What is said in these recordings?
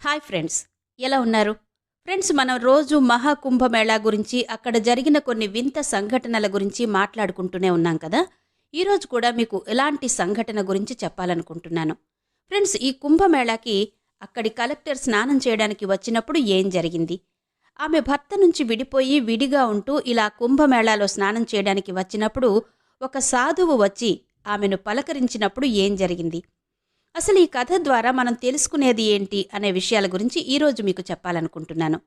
Hi friends ఎలా ఉన్నారు? Friends మనం రోజు మహాకుంభమేళా గురించి అక్కడ జరిగిన కొన్ని వింత సంఘటనల గురించి మాట్లాడుకుంటూనే ఉన్నాం కదా? ఈరోజు కూడా మీకు ఎలాంటి సంఘటన గురించి చెప్పాలనుకుంటున్నాను. ఫ్రెండ్స్ ఈ కుంభమేళాకి అక్కడి కలెక్టర్ స్నానం చేయడానికి వచ్చినప్పుడు ఏం జరిగింది? ఆమె భర్త నుంచి విడిపోయి విడిగా ఉంటూ ఇలా కుంభమేళాలో స్నానం చేయడానికి వచ్చినప్పుడు ఒక సాధువు వచ్చి ఆమెను పలకరించినప్పుడు ఏం జరిగింది? అసలు ఈ కథ ద్వారా మనం తెలుసుకునేది ఏంటి అనే విషయాల గురించి ఈరోజు మీకు చెప్పాలనుకుంటున్నాను.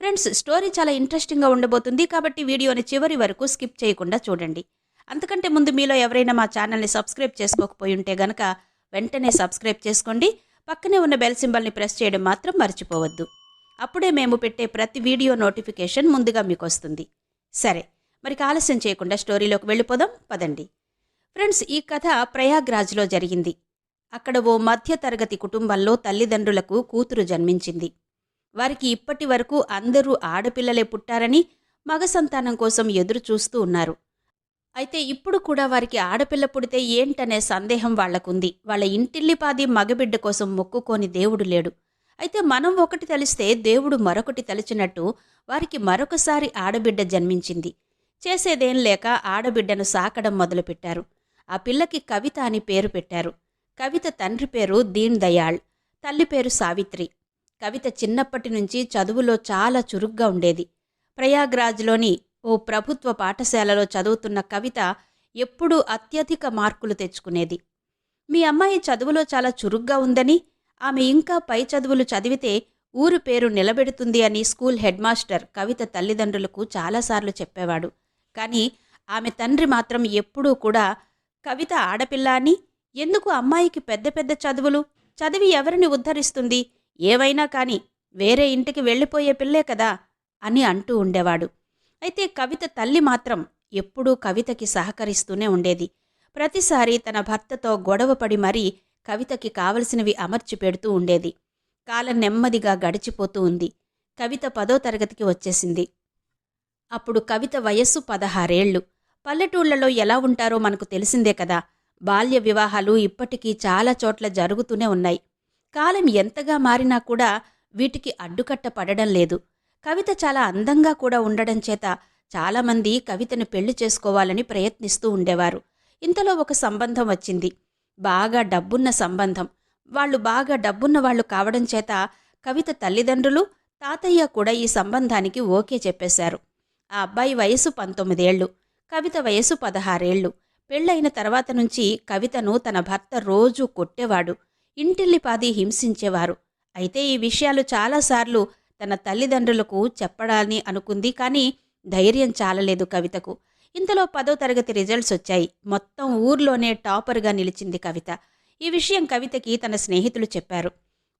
ఫ్రెండ్స్ స్టోరీ చాలా ఇంట్రెస్టింగ్గా ఉండబోతుంది కాబట్టి వీడియోని చివరి వరకు స్కిప్ చేయకుండా చూడండి. అంతకంటే ముందు మీలో ఎవరైనా మా ఛానల్ని సబ్స్క్రైబ్ చేసుకోకపోయి ఉంటే గనక వెంటనే సబ్స్క్రైబ్ చేసుకోండి. పక్కనే ఉన్న బెల్ సింబల్ని ప్రెస్ చేయడం మాత్రం మర్చిపోవద్దు. అప్పుడే మేము పెట్టే ప్రతి వీడియో నోటిఫికేషన్ ముందుగా మీకు వస్తుంది. సరే మరి ఆలస్యం చేయకుండా స్టోరీలోకి వెళ్ళిపోదాం. పదండి. ఫ్రెండ్స్ ఈ కథ ప్రయాగ్రాజ్లో జరిగింది. అక్కడ ఓ మధ్యతరగతి కుటుంబంలో తల్లిదండ్రులకు కూతురు జన్మించింది. వారికి ఇప్పటి వరకు అందరూ ఆడపిల్లలే పుట్టారని మగ సంతానం కోసం ఎదురు చూస్తూ ఉన్నారు. అయితే ఇప్పుడు కూడా వారికి ఆడపిల్ల పుడితే ఏంటనే సందేహం వాళ్ళకుంది. వాళ్ళ ఇంటిల్లిపాది మగబిడ్డ కోసం మొక్కుకోని దేవుడు లేడు. అయితే మనం ఒకటి తలిస్తే దేవుడు మరొకటి తలిచినట్టు వారికి మరొకసారి ఆడబిడ్డ జన్మించింది. చేసేదేం లేక ఆడబిడ్డను సాకడం మొదలుపెట్టారు. ఆ పిల్లకి కవిత అని పేరు పెట్టారు. కవిత తండ్రి పేరు దీన్ దయాళ్ తల్లి పేరు సావిత్రి. కవిత చిన్నప్పటి నుంచి చదువులో చాలా చురుగ్గా ఉండేది. ప్రయాగ్రాజ్లోని ఓ ప్రభుత్వ పాఠశాలలో చదువుతున్న కవిత ఎప్పుడూ అత్యధిక మార్కులు తెచ్చుకునేది. మీ అమ్మాయి చదువులో చాలా చురుగ్గా ఉందని ఆమె ఇంకా పై చదువులు చదివితే ఊరు పేరు నిలబెడుతుంది అని స్కూల్ హెడ్ మాస్టర్ కవిత తల్లిదండ్రులకు చాలాసార్లు చెప్పేవాడు. కానీ ఆమె తండ్రి మాత్రం ఎప్పుడూ కూడా కవిత ఆడపిల్ల అని ఎందుకు అమ్మాయికి పెద్ద పెద్ద చదువులు? చదివి ఎవరిని ఉద్ధరిస్తుంది? ఏవైనా కాని వేరే ఇంటికి వెళ్ళిపోయే పిల్లే కదా అని అంటూ ఉండేవాడు. అయితే కవిత తల్లి మాత్రం ఎప్పుడూ కవితకి సహకరిస్తూనే ఉండేది. ప్రతిసారి తన భర్తతో గొడవపడి మరీ కవితకి కావలసినవి అమర్చి పెడుతూ ఉండేది. కాలం నెమ్మదిగా గడిచిపోతూ ఉంది. కవిత పదో తరగతికి వచ్చేసింది. అప్పుడు కవిత వయస్సు పదహారేళ్ళు పల్లెటూళ్ళలో ఎలా ఉంటారో మనకు తెలిసిందే కదా. బాల్య వివాహాలు ఇప్పటికీ చాలా చోట్ల జరుగుతూనే ఉన్నాయి. కాలం ఎంతగా మారినా కూడా వీటికి అడ్డుకట్ట పడడం లేదు. కవిత చాలా అందంగా కూడా ఉండడం చేత చాలామంది కవితను పెళ్ళి చేసుకోవాలని ప్రయత్నిస్తూ ఉండేవారు. ఇంతలో ఒక సంబంధం వచ్చింది. బాగా డబ్బున్న సంబంధం. వాళ్ళు బాగా డబ్బున్న వాళ్ళు కావడం చేత కవిత తల్లిదండ్రులు తాతయ్య కూడా ఈ సంబంధానికి ఓకే చెప్పేశారు. ఆ అబ్బాయి వయసు పంతొమ్మిదేళ్ళు కవిత వయసు పదహారేళ్ళు పెళ్ళైన తర్వాత నుంచి కవితను తన భర్త రోజూ కొట్టేవాడు. ఇంటిల్లిపాది హింసించేవారు. అయితే ఈ విషయాలు చాలాసార్లు తన తల్లిదండ్రులకు చెప్పడాలని అనుకుంది కానీ ధైర్యం చాలలేదు కవితకు. ఇంతలో పదో తరగతి రిజల్ట్స్ వచ్చాయి. మొత్తం ఊర్లోనే టాపర్గా నిలిచింది కవిత. ఈ విషయం కవితకి తన స్నేహితులు చెప్పారు.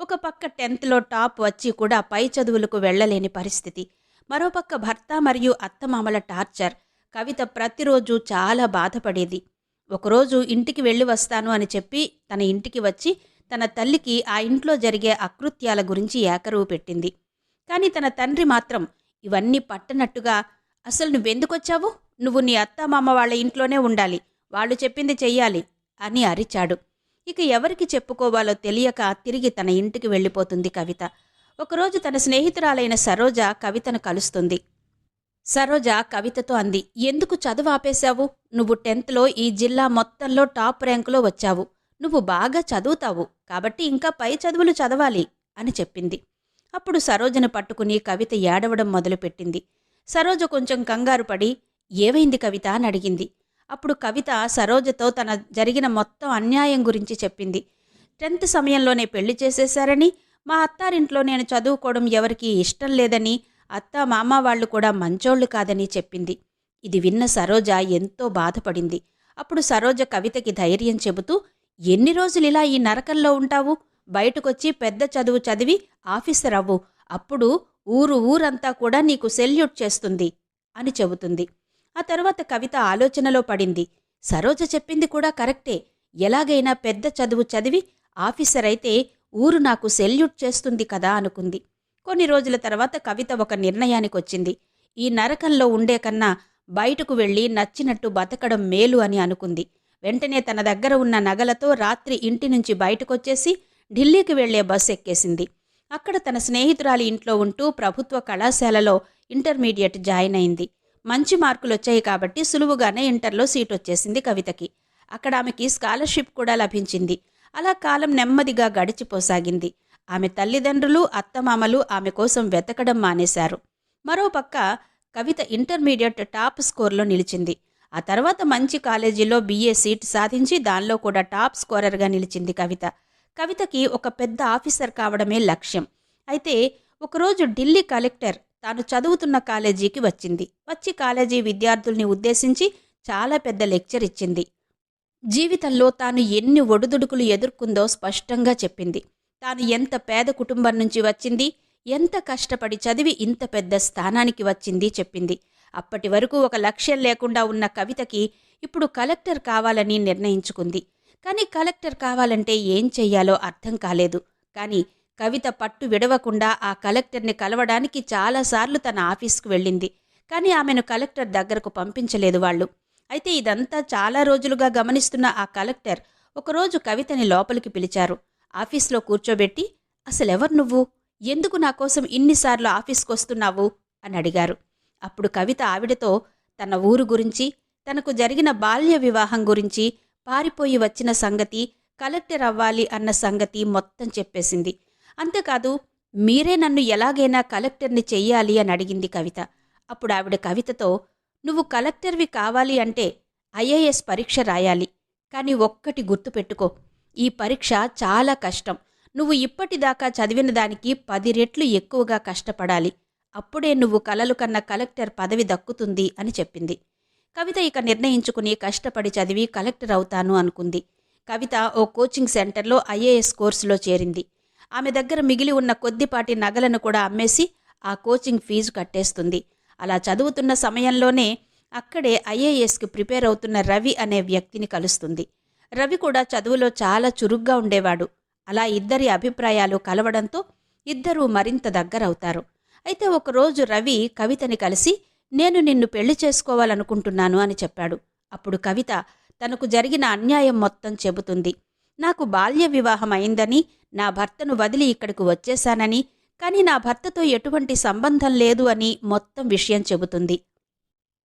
ఒక పక్క టెన్త్లో టాప్ వచ్చి కూడా పై చదువులకు వెళ్ళలేని పరిస్థితి. మరోపక్క భర్త మరియు అత్తమామల టార్చర్. కవిత ప్రతిరోజు చాలా బాధపడేది. ఒకరోజు ఇంటికి వెళ్ళి వస్తాను అని చెప్పి తన ఇంటికి వచ్చి తన తల్లికి ఆ ఇంట్లో జరిగే అకృత్యాల గురించి ఏకరువు పెట్టింది. కానీ తన తండ్రి మాత్రం ఇవన్నీ పట్టనట్టుగా అసలు నువ్వెందుకొచ్చావు? నువ్వు నీ అత్తమామ వాళ్ళ ఇంట్లోనే ఉండాలి. వాళ్ళు చెప్పింది చెయ్యాలి అని అరిచాడు. ఇక ఎవరికి చెప్పుకోవాలో తెలియక తిరిగి తన ఇంటికి వెళ్ళిపోతుంది కవిత. ఒకరోజు తన స్నేహితురాలైన సరోజ కవితను కలుస్తుంది. సరోజ కవితతో అంది ఎందుకు చదువు ఆపేశావు? నువ్వు టెన్త్లో ఈ జిల్లా మొత్తంలో టాప్ ర్యాంకులో వచ్చావు. నువ్వు బాగా చదువుతావు. కాబట్టి ఇంకా పై చదువులు చదవాలి అని చెప్పింది. అప్పుడు సరోజను పట్టుకుని కవిత ఏడవడం మొదలుపెట్టింది. సరోజ కొంచెం కంగారు పడి ఏవైంది కవిత? అని అడిగింది. అప్పుడు కవిత సరోజతో తన జరిగిన మొత్తం అన్యాయం గురించి చెప్పింది. టెన్త్ సమయంలోనే పెళ్ళి చేసేశారని మా అత్తారింట్లో నేను చదువుకోవడం ఎవరికీ ఇష్టం లేదని అత్త మామ వాళ్ళు కూడా మంచోళ్ళు కాదని చెప్పింది. ఇది విన్న సరోజ ఎంతో బాధపడింది. అప్పుడు సరోజ కవితకి ధైర్యం చెబుతూ ఎన్ని రోజులు ఇలా ఈ నరకంలో ఉంటావు? బయటకొచ్చి పెద్ద చదువు చదివి ఆఫీసర్ అవ్వు. అప్పుడు ఊరు ఊరంతా కూడా నీకు సెల్యూట్ చేస్తుంది అని చెబుతుంది. ఆ తర్వాత కవిత ఆలోచనలో పడింది. సరోజ చెప్పింది కూడా కరెక్టే. ఎలాగైనా పెద్ద చదువు చదివి ఆఫీసర్ అయితే ఊరు నాకు సెల్యూట్ చేస్తుంది కదా అనుకుంది. కొన్ని రోజుల తర్వాత కవిత ఒక నిర్ణయానికి వచ్చింది ఈ నరకంలో ఉండే కన్నా బయటకు వెళ్ళి నచ్చినట్టు బతకడం మేలు అని అనుకుంది. వెంటనే తన దగ్గర ఉన్న నగలతో రాత్రి ఇంటి నుంచి బయటకొచ్చేసి ఢిల్లీకి వెళ్ళే బస్ ఎక్కేసింది. అక్కడ తన స్నేహితురాలి ఇంట్లో ఉంటూ ప్రభుత్వ కళాశాలలో ఇంటర్మీడియట్ జాయిన్ అయింది. మంచి మార్కులు వచ్చాయి కాబట్టి సులువుగానే ఇంటర్లో సీట్ వచ్చేసింది కవితకి. అక్కడ ఆమెకి స్కాలర్షిప్ కూడా లభించింది. అలా కాలం నెమ్మదిగా గడిచిపోసాగింది. ఆమె తల్లిదండ్రులు అత్తమామలు ఆమె కోసం వెతకడం మానేశారు. మరోపక్క కవిత ఇంటర్మీడియట్ టాప్ స్కోర్లో నిలిచింది. ఆ తర్వాత మంచి కాలేజీలో బీఏ సీట్ సాధించి దానిలో కూడా టాప్ స్కోరర్గా నిలిచింది కవిత. కవితకి ఒక పెద్ద ఆఫీసర్ కావడమే లక్ష్యం. అయితే ఒకరోజు ఢిల్లీ కలెక్టర్ తాను చదువుతున్న కాలేజీకి వచ్చింది. వచ్చి కాలేజీ విద్యార్థుల్ని ఉద్దేశించి చాలా పెద్ద లెక్చర్ ఇచ్చింది. జీవితంలో తాను ఎన్ని ఒడుదుడుకులు ఎదుర్కొందో స్పష్టంగా చెప్పింది. తాను ఎంత పేద కుటుంబం నుంచి వచ్చింది ఎంత కష్టపడి చదివి ఇంత పెద్ద స్థానానికి వచ్చింది చెప్పింది. అప్పటి వరకు ఒక లక్ష్యం లేకుండా ఉన్న కవితకి ఇప్పుడు కలెక్టర్ కావాలని నిర్ణయించుకుంది. కానీ కలెక్టర్ కావాలంటే ఏం చెయ్యాలో అర్థం కాలేదు. కానీ కవిత పట్టు విడవకుండా ఆ కలెక్టర్ని కలవడానికి చాలాసార్లు తన ఆఫీస్కు వెళ్ళింది. కానీ ఆమెను కలెక్టర్ దగ్గరకు పంపించలేదు వాళ్ళు. అయితే ఇదంతా చాలా రోజులుగా గమనిస్తున్న ఆ కలెక్టర్ ఒకరోజు కవితని లోపలికి పిలిచారు. ఆఫీస్లో కూర్చోబెట్టి అసలెవరు నువ్వు? ఎందుకు నా కోసం ఇన్నిసార్లు ఆఫీస్కి వస్తున్నావు అని అడిగారు. అప్పుడు కవిత ఆవిడతో తన ఊరు గురించి తనకు జరిగిన బాల్య వివాహం గురించి పారిపోయి వచ్చిన సంగతి కలెక్టర్ అవ్వాలి అన్న సంగతి మొత్తం చెప్పేసింది. అంతేకాదు మీరే నన్ను ఎలాగైనా కలెక్టర్ని చెయ్యాలి అని అడిగింది కవిత. అప్పుడు ఆవిడ కవితతో నువ్వు కలెక్టర్వి కావాలి అంటే ఐఏఎస్ పరీక్ష రాయాలి. కానీ ఒక్కటి గుర్తుపెట్టుకో ఈ పరీక్ష చాలా కష్టం. నువ్వు ఇప్పటిదాకా చదివిన దానికి పది రెట్లు ఎక్కువగా కష్టపడాలి. అప్పుడే నువ్వు కలలు కన్న కలెక్టర్ పదవి దక్కుతుంది అని చెప్పింది. కవిత ఇక నిర్ణయించుకుని కష్టపడి చదివి కలెక్టర్ అవుతాను అనుకుంది. కవిత ఓ కోచింగ్ సెంటర్లో ఐఏఎస్ కోర్సులో చేరింది. ఆమె దగ్గర మిగిలి ఉన్న కొద్దిపాటి నగలను కూడా అమ్మేసి ఆ కోచింగ్ ఫీజు కట్టేస్తుంది. అలా చదువుతున్న సమయంలోనే అక్కడే ఐఏఎస్కి ప్రిపేర్ అవుతున్న రవి అనే వ్యక్తిని కలుస్తుంది. రవి కూడా చదువులో చాలా చురుగ్గా ఉండేవాడు. అలా ఇద్దరి అభిప్రాయాలు కలవడంతో ఇద్దరూ మరింత దగ్గరవుతారు. అయితే ఒకరోజు రవి కవితని కలిసి నేను నిన్ను పెళ్ళి చేసుకోవాలనుకుంటున్నాను అని చెప్పాడు. అప్పుడు కవిత తనకు జరిగిన అన్యాయం మొత్తం చెబుతుంది. నాకు బాల్య వివాహం అయిందని నా భర్తను వదిలి ఇక్కడికి వచ్చేశానని కానీ నా భర్తతో ఎటువంటి సంబంధం లేదు అని మొత్తం విషయం చెబుతుంది.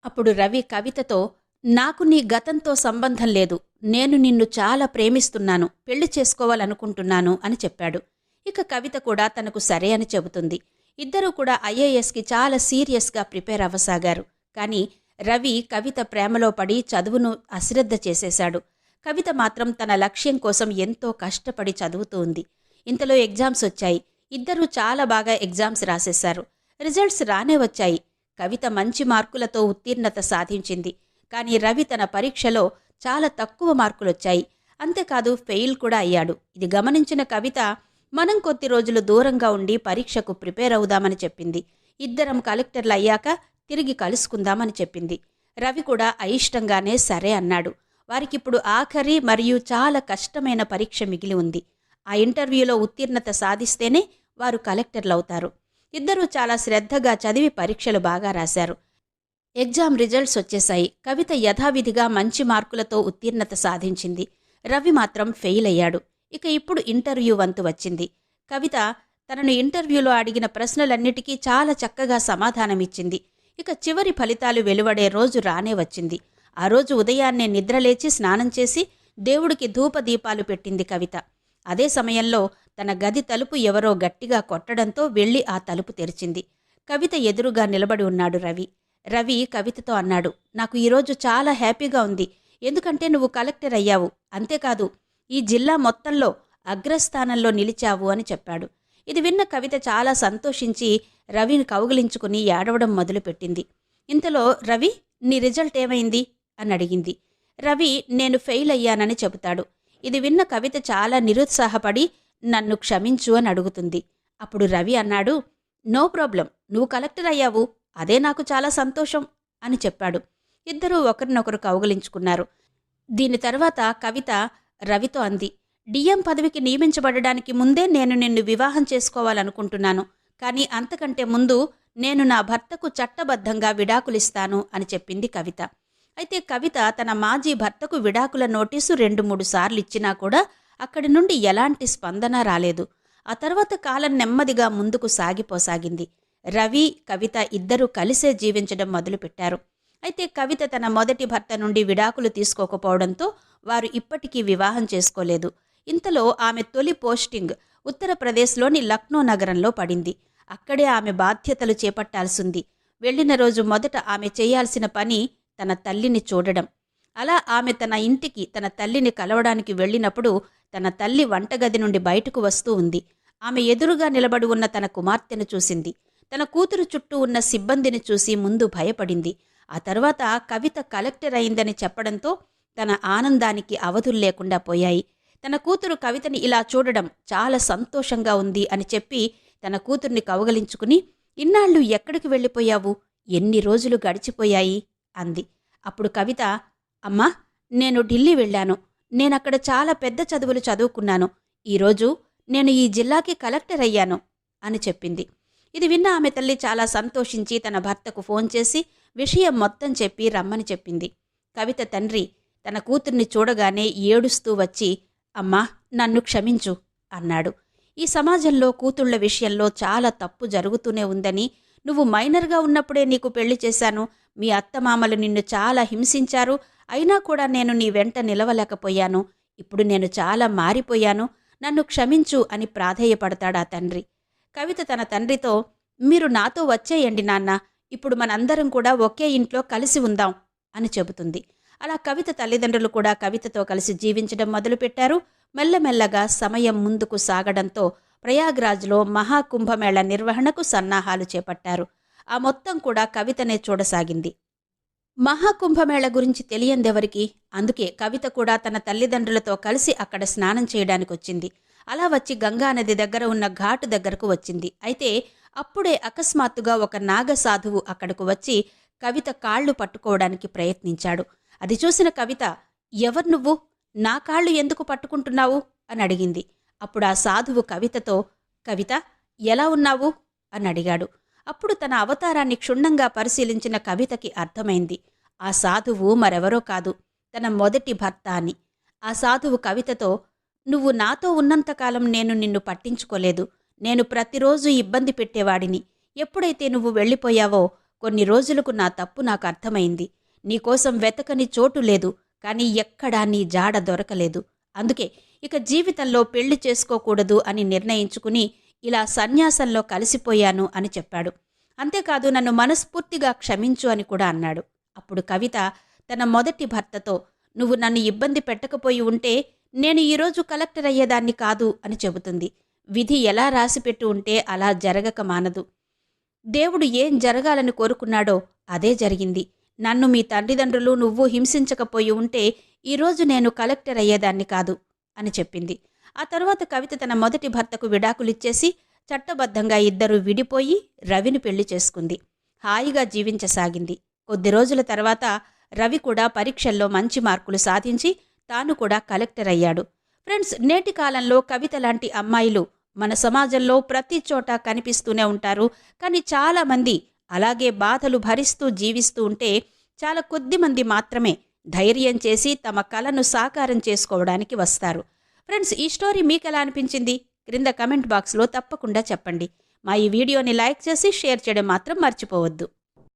అప్పుడు రవి కవితతో నాకు నీ గతంతో సంబంధం లేదు. నేను నిన్ను చాలా ప్రేమిస్తున్నాను. పెళ్ళి చేసుకోవాలనుకుంటున్నాను అని చెప్పాడు. ఇక కవిత కూడా తనకు సరే అని చెబుతుంది. ఇద్దరూ కూడా ఐఏఎస్కి చాలా సీరియస్గా ప్రిపేర్ అవ్వసాగారు. కానీ రవి కవిత ప్రేమలో పడి చదువును అశ్రద్ధ చేసేశాడు. కవిత మాత్రం తన లక్ష్యం కోసం ఎంతో కష్టపడి చదువుతూ ఉంది. ఇంతలో ఎగ్జామ్స్ వచ్చాయి. ఇద్దరూ చాలా బాగా ఎగ్జామ్స్ రాసేశారు. రిజల్ట్స్ రానే వచ్చాయి. కవిత మంచి మార్కులతో ఉత్తీర్ణత సాధించింది. కానీ రవి తన పరీక్షలో చాలా తక్కువ మార్కులొచ్చాయి. అంతేకాదు ఫెయిల్ కూడా అయ్యాడు. ఇది గమనించిన కవిత మనం కొద్ది రోజులు దూరంగా ఉండి పరీక్షకు ప్రిపేర్ అవుదామని చెప్పింది. ఇద్దరం కలెక్టర్లు అయ్యాక తిరిగి కలుసుకుందామని చెప్పింది. రవి కూడా అయిష్టంగానే సరే అన్నాడు. వారికిప్పుడు ఆఖరి మరియు చాలా కష్టమైన పరీక్ష మిగిలి ఉంది. ఆ ఇంటర్వ్యూలో ఉత్తీర్ణత సాధిస్తేనే వారు కలెక్టర్లు అవుతారు ఇద్దరూ చాలా శ్రద్ధగా చదివి పరీక్షలు బాగా రాశారు. ఎగ్జామ్ రిజల్ట్స్ వచ్చేశాయి. కవిత యథావిధిగా మంచి మార్కులతో ఉత్తీర్ణత సాధించింది. రవి మాత్రం ఫెయిల్ అయ్యాడు. ఇక ఇప్పుడు ఇంటర్వ్యూ వంతు వచ్చింది. కవిత తనను ఇంటర్వ్యూలో అడిగిన ప్రశ్నలన్నిటికీ చాలా చక్కగా సమాధానమిచ్చింది. ఇక చివరి ఫలితాలు వెలువడే రోజు రానే వచ్చింది. ఆ రోజు ఉదయాన్నే నిద్రలేచి స్నానం చేసి దేవుడికి ధూపదీపాలు పెట్టింది కవిత. అదే సమయంలో తన గది తలుపు ఎవరో గట్టిగా కొట్టడంతో వెళ్ళి ఆ తలుపు తెరిచింది. కవిత ఎదురుగా నిలబడి ఉన్నాడు రవి. రవి కవితతో అన్నాడు నాకు ఈరోజు చాలా హ్యాపీగా ఉంది. ఎందుకంటే నువ్వు కలెక్టర్ అయ్యావు. అంతేకాదు ఈ జిల్లా మొత్తంలో అగ్రస్థానంలో నిలిచావు అని చెప్పాడు. ఇది విన్న కవిత చాలా సంతోషించి రవిని కౌగిలించుకుని ఏడవడం మొదలుపెట్టింది. ఇంతలో రవి నీ రిజల్ట్ ఏమైంది? అని అడిగింది. రవి నేను ఫెయిల్ అయ్యానని చెబుతాడు. ఇది విన్న కవిత చాలా నిరుత్సాహపడి నన్ను క్షమించు అని అడుగుతుంది. అప్పుడు రవి అన్నాడు నో ప్రాబ్లం. నువ్వు కలెక్టర్ అయ్యావు. అదే నాకు చాలా సంతోషం అని చెప్పాడు. ఇద్దరూ ఒకరినొకరు కౌగలించుకున్నారు. దీని తర్వాత కవిత రవితో అంది డిఎం పదవికి నియమించబడడానికి ముందే నేను నిన్ను వివాహం చేసుకోవాలనుకుంటున్నాను. కానీ అంతకంటే ముందు నేను నా భర్తకు చట్టబద్ధంగా విడాకులిస్తాను అని చెప్పింది కవిత. అయితే కవిత తన మాజీ భర్తకు విడాకుల నోటీసు రెండు మూడు సార్లు ఇచ్చినా కూడా అక్కడి నుండి ఎలాంటి స్పందన రాలేదు. ఆ తర్వాత కాలం నెమ్మదిగా ముందుకు సాగిపోసాగింది. రవి కవిత ఇద్దరూ కలిసే జీవించడం మొదలుపెట్టారు. అయితే కవిత తన మొదటి భర్త నుండి విడాకులు తీసుకోకపోవడంతో వారు ఇప్పటికీ వివాహం చేసుకోలేదు. ఇంతలో ఆమె తొలి పోస్టింగ్ ఉత్తరప్రదేశ్లోని లక్నో నగరంలో పడింది. అక్కడే ఆమె బాధ్యతలు చేపట్టాల్సింది. వెళ్ళిన రోజు మొదట ఆమె చేయాల్సిన పని తన తల్లిని చూడడం. అలా ఆమె తన ఇంటికి తన తల్లిని కలవడానికి వెళ్ళినప్పుడు తన తల్లి వంటగది నుండి బయటకు వస్తూ ఉంది. ఆమె ఎదురుగా నిలబడి ఉన్న తన కుమార్తెను చూసింది. తన కూతురు చుట్టూ ఉన్న సిబ్బందిని చూసి ముందు భయపడింది. ఆ తర్వాత కవిత కలెక్టర్ అయిందని చెప్పడంతో తన ఆనందానికి అవధులు లేకుండా పోయాయి. తన కూతురు కవితని ఇలా చూడడం చాలా సంతోషంగా ఉంది అని చెప్పి తన కూతుర్ని కౌగలించుకుని ఇన్నాళ్ళు ఎక్కడికి వెళ్ళిపోయావు? ఎన్ని రోజులు గడిచిపోయాయి? అంది. అప్పుడు కవిత అమ్మా నేను ఢిల్లీ వెళ్ళాను. నేనక్కడ చాలా పెద్ద చదువులు చదువుకున్నాను. ఈరోజు నేను ఈ జిల్లాకి కలెక్టర్ అయ్యాను అని చెప్పింది. ఇది విన్న ఆమె తల్లి చాలా సంతోషించి తన భర్తకు ఫోన్ చేసి విషయం మొత్తం చెప్పి రమ్మని చెప్పింది. కవిత తండ్రి తన కూతుర్ని చూడగానే ఏడుస్తూ వచ్చి అమ్మా నన్ను క్షమించు అన్నాడు. ఈ సమాజంలో కూతుళ్ళ విషయంలో చాలా తప్పు జరుగుతూనే ఉందని నువ్వు మైనర్గా ఉన్నప్పుడే నీకు పెళ్ళి చేశాను. మీ అత్తమామలు నిన్ను చాలా హింసించారు. అయినా కూడా నేను నీ వెంట నిలవలేకపోయాను. ఇప్పుడు నేను చాలా మారిపోయాను. నన్ను క్షమించు అని ప్రాధేయపడతాడా తండ్రి. కవిత తన తండ్రితో మీరు నాతో వచ్చేయండి నాన్న ఇప్పుడు మనందరం కూడా ఒకే ఇంట్లో కలిసి ఉందాం అని చెబుతుంది. అలా కవిత తల్లిదండ్రులు కూడా కవితతో కలిసి జీవించడం మొదలుపెట్టారు. మెల్లమెల్లగా సమయం ముందుకు సాగడంతో ప్రయాగ్రాజ్లో మహాకుంభమేళ నిర్వహణకు సన్నాహాలు చేపట్టారు. ఆ మొత్తం కూడా కవితనే చూడసాగింది. మహాకుంభమేళ గురించి తెలియందెవరికి? అందుకే కవిత కూడా తన తల్లిదండ్రులతో కలిసి అక్కడ స్నానం చేయడానికి వచ్చింది అలా వచ్చి గంగానది దగ్గర ఉన్న ఘాటు దగ్గరకు వచ్చింది. అయితే అప్పుడే అకస్మాత్తుగా ఒక నాగ సాధువు అక్కడకు వచ్చి కవిత కాళ్ళు పట్టుకోవడానికి ప్రయత్నించాడు. అది చూసిన కవిత ఎవరు నువ్వు? నా కాళ్ళు ఎందుకు పట్టుకుంటున్నావు? అని అడిగింది. అప్పుడు ఆ సాధువు కవితతో కవిత ఎలా ఉన్నావు? అని అడిగాడు. అప్పుడు తన అవతారాన్ని క్షుణ్ణంగా పరిశీలించిన కవితకి అర్థమైంది. ఆ సాధువు మరెవరో కాదు తన మొదటి భర్త అని. ఆ సాధువు కవితతో నువ్వు నాతో ఉన్నంతకాలం నేను నిన్ను పట్టించుకోలేదు. నేను ప్రతిరోజు ఇబ్బంది పెట్టేవాడిని. ఎప్పుడైతే నువ్వు వెళ్ళిపోయావో కొన్ని రోజులకు నా తప్పు నాకు అర్థమైంది. నీకోసం వెతకని చోటు లేదు కానీ ఎక్కడా నీ జాడ దొరకలేదు. అందుకే ఇక జీవితంలో పెళ్ళి చేసుకోకూడదు అని నిర్ణయించుకుని ఇలా సన్యాసంలో కలిసిపోయాను అని చెప్పాడు. అంతేకాదు నన్ను మనస్ఫూర్తిగా క్షమించు అని కూడా అన్నాడు. అప్పుడు కవిత తన మొదటి భర్తతో నువ్వు నన్ను ఇబ్బంది పెట్టకపోయి ఉంటే నేను ఈరోజు కలెక్టర్ అయ్యేదాన్ని కాదు అని చెబుతుంది. విధి ఎలా రాసిపెట్టి ఉంటే అలా జరగక మానదు. దేవుడు ఏం జరగాలని కోరుకున్నాడో అదే జరిగింది. నన్ను మీ తండ్రిదండ్రులు నువ్వు హింసించకపోయి ఉంటే ఈరోజు నేను కలెక్టర్ అయ్యేదాన్ని కాదు అని చెప్పింది. ఆ తర్వాత కవిత తన మొదటి భర్తకు విడాకులిచ్చేసి చట్టబద్ధంగా ఇద్దరు విడిపోయి రవిని పెళ్ళి చేసుకుంది. హాయిగా జీవించసాగింది. కొద్ది రోజుల తర్వాత రవి కూడా పరీక్షల్లో మంచి మార్కులు సాధించి తాను కూడా కలెక్టర్ అయ్యాడు ఫ్రెండ్స్ నేటి కాలంలో కవిత లాంటి అమ్మాయిలు మన సమాజంలో ప్రతి చోట కనిపిస్తూనే ఉంటారు. కానీ చాలామంది అలాగే బాధలు భరిస్తూ జీవిస్తూ ఉంటే చాలా కొద్ది మంది మాత్రమే ధైర్యం చేసి తమ కలను సాకారం చేసుకోవడానికి వస్తారు. ఫ్రెండ్స్ ఈ స్టోరీ మీకు ఎలా అనిపించింది? క్రింద కమెంట్ బాక్స్లో తప్పకుండా చెప్పండి. మా ఈ వీడియోని లైక్ చేసి షేర్ చేయడం మాత్రం మర్చిపోవద్దు.